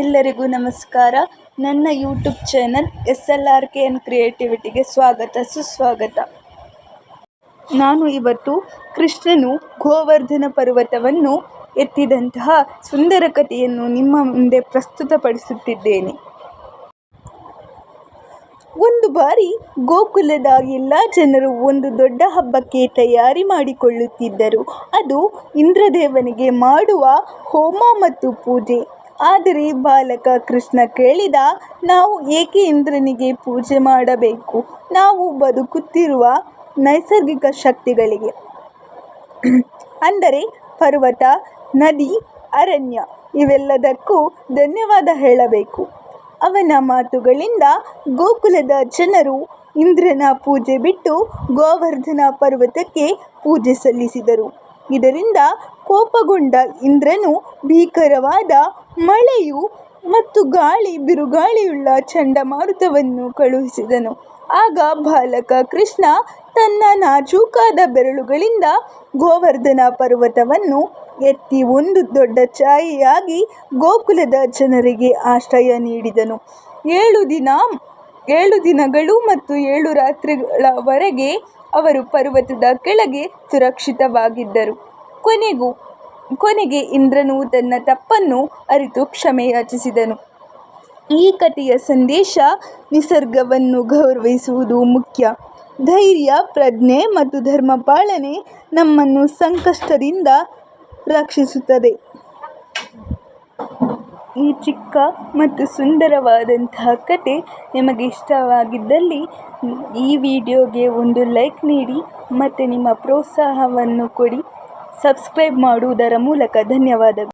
ಎಲ್ಲರಿಗೂ ನಮಸ್ಕಾರ. ನನ್ನ YouTube channel S L R K N ಕ್ರಿಯೇಟಿವಿಟಿಗೆ ಸ್ವಾಗತ, ಸುಸ್ವಾಗತ. ನಾನು ಇವತ್ತು ಕೃಷ್ಣನು ಗೋವರ್ಧನ ಪರ್ವತವನ್ನು ಎತ್ತಿದಂತಹ ಸುಂದರ ಕಥೆಯನ್ನು ನಿಮ್ಮ ಮುಂದೆ ಪ್ರಸ್ತುತಪಡಿಸುತ್ತಿದ್ದೇನೆ. ಒಂದು ಬಾರಿ ಗೋಕುಲದ ಎಲ್ಲ ಜನರು ಒಂದು ದೊಡ್ಡ ಹಬ್ಬಕ್ಕೆ ತಯಾರಿ ಮಾಡಿಕೊಳ್ಳುತ್ತಿದ್ದರು. ಅದು ಇಂದ್ರದೇವನಿಗೆ ಮಾಡುವ ಹೋಮ ಮತ್ತು ಪೂಜೆ. ಆದರೆ ಬಾಲಕ ಕೃಷ್ಣ ಕೇಳಿದ, ನಾವು ಏಕೆ ಇಂದ್ರನಿಗೆ ಪೂಜೆ ಮಾಡಬೇಕು? ನಾವು ಬದುಕುತ್ತಿರುವ ನೈಸರ್ಗಿಕ ಶಕ್ತಿಗಳಿಗೆ. ಅಂದರೆ ಪರ್ವತ, ನದಿ, ಅರಣ್ಯ, ಇವೆಲ್ಲದಕ್ಕೂ ಧನ್ಯವಾದ ಹೇಳಬೇಕು. ಅವನ ಮಾತುಗಳಿಂದ ಗೋಕುಲದ ಜನರು ಇಂದ್ರನ ಪೂಜೆ ಬಿಟ್ಟು ಗೋವರ್ಧನ ಪರ್ವತಕ್ಕೆ ಪೂಜೆ ಸಲ್ಲಿಸಿದರು. ಇದರಿಂದ ಕೋಪಗೊಂಡ ಇಂದ್ರನು ಭೀಕರವಾದ ಮಳೆಯು ಮತ್ತು ಗಾಳಿ, ಬಿರುಗಾಳಿಯುಳ್ಳ ಚಂಡಮಾರುತವನ್ನು ಕಳುಹಿಸಿದನು. ಆಗ ಬಾಲಕ ಕೃಷ್ಣ ತನ್ನ ನಾಜೂಕಾದ ಬೆರಳುಗಳಿಂದ ಗೋವರ್ಧನ ಪರ್ವತವನ್ನು ಎತ್ತಿ ಒಂದು ದೊಡ್ಡ ಛಾಯೆಯಾಗಿ ಗೋಕುಲದ ಜನರಿಗೆ ಆಶ್ರಯ ನೀಡಿದನು. ಏಳು ದಿನ ಏಳು ದಿನಗಳು ಮತ್ತು ಏಳು ರಾತ್ರಿಗಳವರೆಗೆ ಅವರು ಪರ್ವತದ ಕೆಳಗೆ ಸುರಕ್ಷಿತವಾಗಿದ್ದರು. ಕೊನೆಗೂ, ಕೊನೆಗೆ ಇಂದ್ರನು ತನ್ನ ತಪ್ಪನ್ನು ಅರಿತು ಕ್ಷಮೆ ಯಾಚಿಸಿದನು. ಈ ಕಥೆಯ ಸಂದೇಶ ನಿಸರ್ಗವನ್ನು ಗೌರವಿಸುವುದು ಮುಖ್ಯ. ಧೈರ್ಯ, ಪ್ರಜ್ಞೆ ಮತ್ತು ಧರ್ಮ ಪಾಲನೆ ನಮ್ಮನ್ನು ಸಂಕಷ್ಟದಿಂದ ರಕ್ಷಿಸುತ್ತದೆ. ಈ ಚಿಕ್ಕ ಮತ್ತು ಸುಂದರವಾದಂತಹ ಕತೆ ನಿಮಗೆ ಇಷ್ಟವಾಗಿದ್ದಲ್ಲಿ ಈ ವಿಡಿಯೋಗೆ ಒಂದು ಲೈಕ್ ನೀಡಿ ಮತ್ತು ನಿಮ್ಮ ಪ್ರೋತ್ಸಾಹವನ್ನು ಕೊಡಿ. ಸಬ್ಸ್ಕ್ರೈಬ್ ಮಾಡುವುದರ ಮೂಲಕ ಧನ್ಯವಾದಗಳು.